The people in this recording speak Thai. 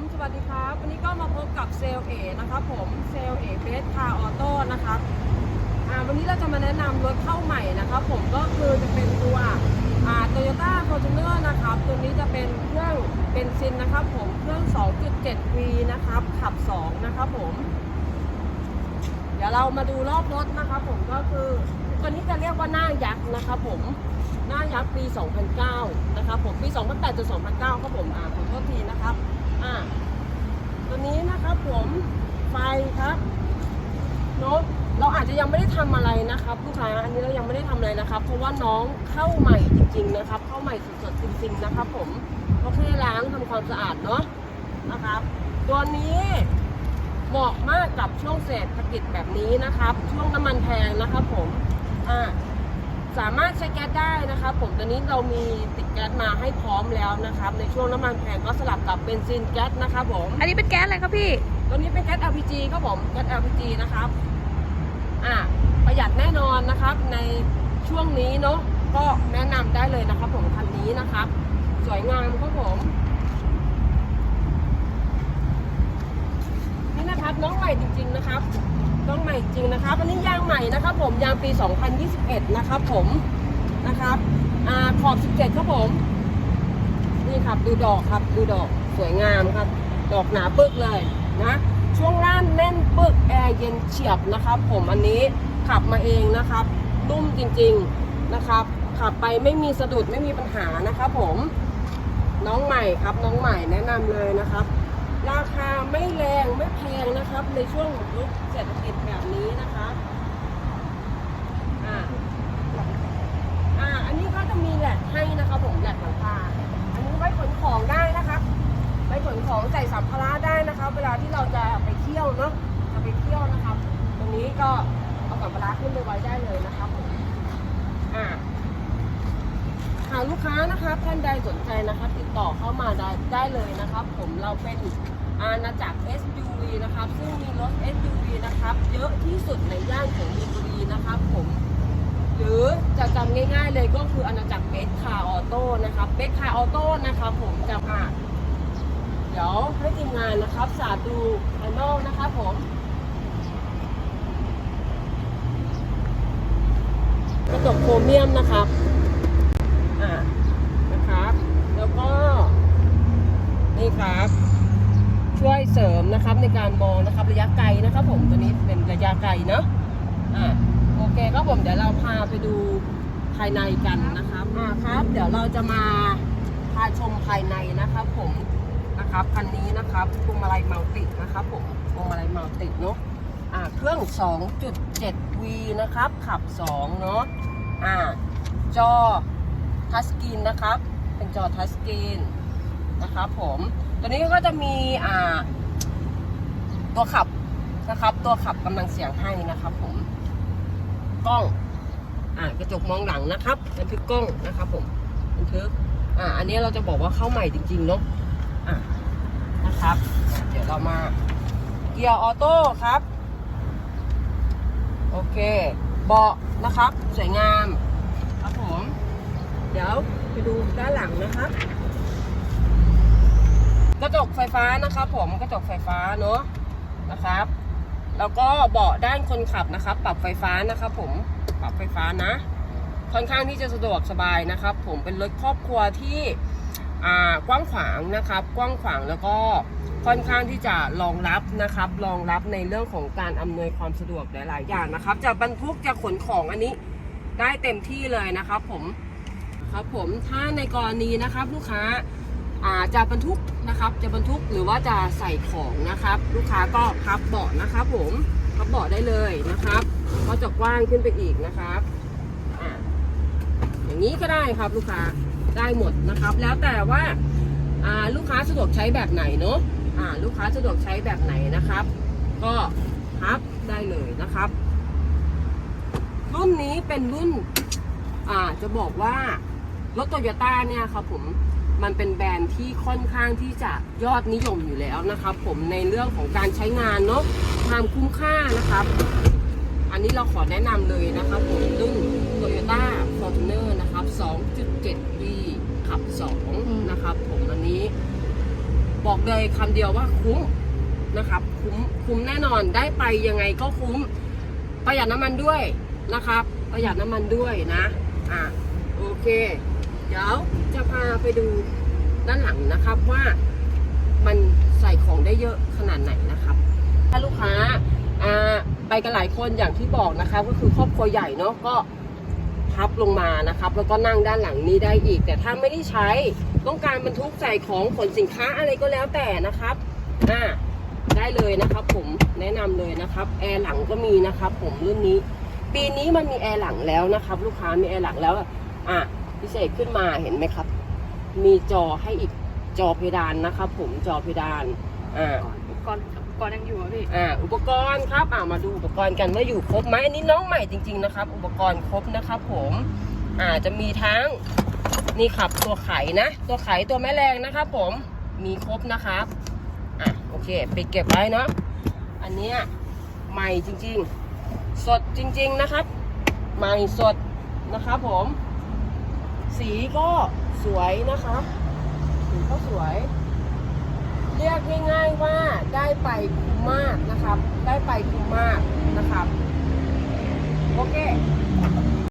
มสวัสดีครับ วันนี้ก็มาพบกับเซลเอนะครับผมเซลเอเบสคาร์ออโต้นะครับอ่าวันนี้เราจะมาแนะนำรถเข้าใหม่นะครับผมก็คือจะเป็นตัวอ่าโตโยต้าฟอร์จูเนอร์นะครับ ตัวนี้จะเป็นเครื่องเบนซินนะครับผมเครื่อง 2.7V นะครับ ขับ 2 นะครับผม เดี๋ยวเรามาดูรอบรถนะครับผมก็คือตัวนี้จะเรียกว่าหน้ายักษ์นะครับผมหน้ายักษ์ปี 2009 นะครับผม ปี 2008จน2009 ครับผม อ่าขอโทษทีนะครับ อ่าตัวนี้นะครับผมไฟครับเนาะเราอาจจะยังไม่ได้ทำอะไรนะครับลูกค้าอันนี้เรายังไม่ได้ทำอะไรนะครับ เพราะว่าน้องเข้าใหม่จริง ๆ นะครับ เข้าใหม่สดๆจริงๆนะครับ ผมก็แค่ล้างทำความสะอาดเนาะนะครับ ตัวนี้เหมาะมากกับช่วงเศรษฐกิจแบบนี้นะครับ ช่วงน้ำมันแพงนะครับ ผมอ่า สามารถใช้แก๊สได้นะครับผมตอนนี้เรามีติดแก๊สมาให้พร้อมแล้วนะครับ ในช่วงน้ำมันแพงก็สลับกับเบนซินแก๊สนะครับผมอันนี้เป็นแก๊สอะไรครับพี่ ตัวนี้เป็นแก๊ส LPG ครับผมแก๊ส LPG นะครับอ่าประหยัดแน่นอนนะครับ ในช่วงนี้เนาะก็แนะนำได้เลยนะครับ ผมคันนี้นะครับ สวยงามครับผมนี่นะครับน้องใหม่จริง ๆนะครับ น้องใหม่จริงนะครับอันนี้ยางใหม่นะครับ ผมยางปี 2021 นะครับผมนะครับอขอบ 17 ครับผม นี่ครับดูดอกครับดูดอกสวยงามครับ ดอกหนาปึกเลยนะช่วงล่างแน่นปึกแอร์เย็นเฉียบนะครับ ผมอันนี้ขับมาเองนะครับนุ่มจริงๆนะครับ ขับไปไม่มีสะดุดไม่มีปัญหานะครับผมน้องใหม่ครับน้องใหม่แนะนำเลยนะครับ ราคาไม่แรงไม่แพงน ในช่วงยุคเศรษฐกิจแบบนี้นะครับอ่าอ่า อันนี้ก็จะมีแหลกให้นะครับผมแหลกหลังคาอันนี้ไว้ขนของได้นะครับไว้ขนของใส่สัมภาระได้นะครับเวลาที่เราจะไปเที่ยวเนาะจะไปเที่ยวนะครับตรงนี้ก็เอาสัมภาระขึ้นไปไว้ได้เลยนะครับผมอ่าหากลูกค้านะครับท่านใดสนใจนะครับติดต่อเข้ามาได้ได้เลยนะครับ ผมเราเป็น อาณาจักร SUV นะครับ ซึ่งมีรถ SUV นะครับ เยอะที่สุดในย่านของมีนบุรีนะครับผม หรือจะจำง่ายๆเลยก็คืออาณาจักรเบสคาร์ออโต้นะครับเบสคาร์ออโต้นะครับผมจะอ่าเดี๋ยวให้ทีมงานนะครับ สาดดูภายนอกนะครับผมกระจกโครเมียมนะครับอ่านะครับ แล้วก็นี่ครับ ช่วยเสริมนะครับในการมองนะครับระยะไกลนะครับ ผมตัวนี้เป็นระยะไกลเนาะอ่าโอเคครับผมเดี๋ยวเราพาไปดูภายในกันนะครับอ่าครับ เดี๋ยวเราจะมาพาชมภายในนะครับ ผมนะครับคันนี้นะครับพวงมาลัยมัลตินะครับ ผมพวงมาลัยมัลติเนาะอ่าเครื่อง 2.7V นะครับ ขับ 2 เนาะอ่าจอทัชสกรีนนะครับ เป็นจอทัชสกรีนนะครับผม ตัวนี้ก็จะมีอ่าตัวขับนะครับ ตัวขับกำลังเสียงให้นะครับ ผมกล้องอ่ากระจกมองหลังนะครับบันทึกกล้องนะครับ ผมบันทึกอ่าอันนี้เราจะบอกว่าเข้าใหม่จริงๆเนาะอ่านะครับ เดี๋ยวเรามาเกียร์ออโต้ครับ โอเค เบาะนะครับ สวยงาม ครับผม เดี๋ยวไปดูด้านหลังนะครับ กระจกไฟฟ้านะครับผมกระจกไฟฟ้าเนอะนะครับ แล้วก็เบาะด้านคนขับนะครับ ปรับไฟฟ้านะครับผมปรับไฟฟ้านะ ค่อนข้างที่จะสะดวกสบายนะครับ ผมเป็นรถครอบครัวที่อ่ากว้างขวางนะครับ กว้างขวางแล้วก็ค่อนข้างที่จะรองรับนะครับ รองรับในเรื่องของการอำนวยความสะดวกหลาย ๆ อย่างนะครับ จะบรรทุกจะขนของอันนี้ได้เต็มที่เลยนะครับ ผมครับผมถ้าในกรณีนะครับ ลูกค้า จะบรรทุกนะครับ จะบรรทุกหรือว่าจะใส่ของนะครับ ลูกค้าก็พับเบาะนะครับ ผมพับเบาะได้เลยนะครับก็จะกว้างขึ้นไปอีกนะครับออย่างนี้ก็ได้ครับลูกค้าได้หมดนะครับ แล้วแต่ว่าาลูกค้าสะดวกใช้แบบไหนเนาะลูกค้าสะดวกใช้แบบไหนนะครับ ก็พับได้เลยนะครับ รุ่นนี้เป็นรุ่นจะบอกว่ารถโตโยต้าเนี่ยครับผม มันเป็นแบรนด์ที่ค่อนข้างที่จะยอดนิยมอยู่แล้วนะครับ ผมในเรื่องของการใช้งานเนาะความคุ้มค่านะครับ อันนี้เราขอแนะนำเลยนะครับผมรุ่น Toyota Fortuner นะครับ 2.7V ขับ 2 นะครับ ผมอันนี้ บอกเลยคำเดียวว่าคุ้มนะครับ คุ้มคุ้มแน่นอนได้ไปยังไงก็คุ้มประหยัดน้ำมันด้วยนะครับ ประหยัดน้ำมันด้วยนะ อะ โอเค เดี๋ยว ไปดูด้านหลังนะครับว่ามันใส่ของได้เยอะขนาดไหนนะครับ ถ้าลูกค้าอ่าไปกันหลายคนอย่างที่บอกนะคะก็คือครอบครัวใหญ่เนาะก็พับลงมานะครับ แล้วก็นั่งด้านหลังนี้ได้อีก แต่ถ้าไม่ได้ใช้ต้องการบรรทุกใส่ของขนสินค้าอะไรก็แล้วแต่นะครับอ่าได้เลยนะครับ ผมแนะนำเลยนะครับแอร์หลังก็มีนะครับ ผมรุ่นนี้ ปีนี้มันมีแอร์หลังแล้วนะครับ ลูกค้ามีแอร์หลังแล้วอะพิเศษขึ้นมาเห็นไหมครับ มีจอให้อีกจอเพดานนะครับผมจอเพดานอ่าอุปกรณ์อุปกรณ์ยังอยู่อะพี่อ่าอุปกรณ์ครับอ่ามาดูอุปกรณ์กันว่าอยู่ครบไหมอันนี้น้องใหม่จริง ๆนะครับ อุปกรณ์ครบนะครับผมอ่าจะมีทั้งนี่ครับตัวไขนะ ตัวไขตัวแม่แรงนะครับผมมีครบนะครับอะโอเคไปเก็บไว้เนาะอันเนี้ยใหม่จริง ๆ สดจริง ๆนะครับ ใหม่สดนะครับผม สีก็สวยนะคะสีก็สวย เรียกง่ายๆว่าได้ไปคุ้มมากนะครับ ได้ไปคุ้มมากนะครับ โอเค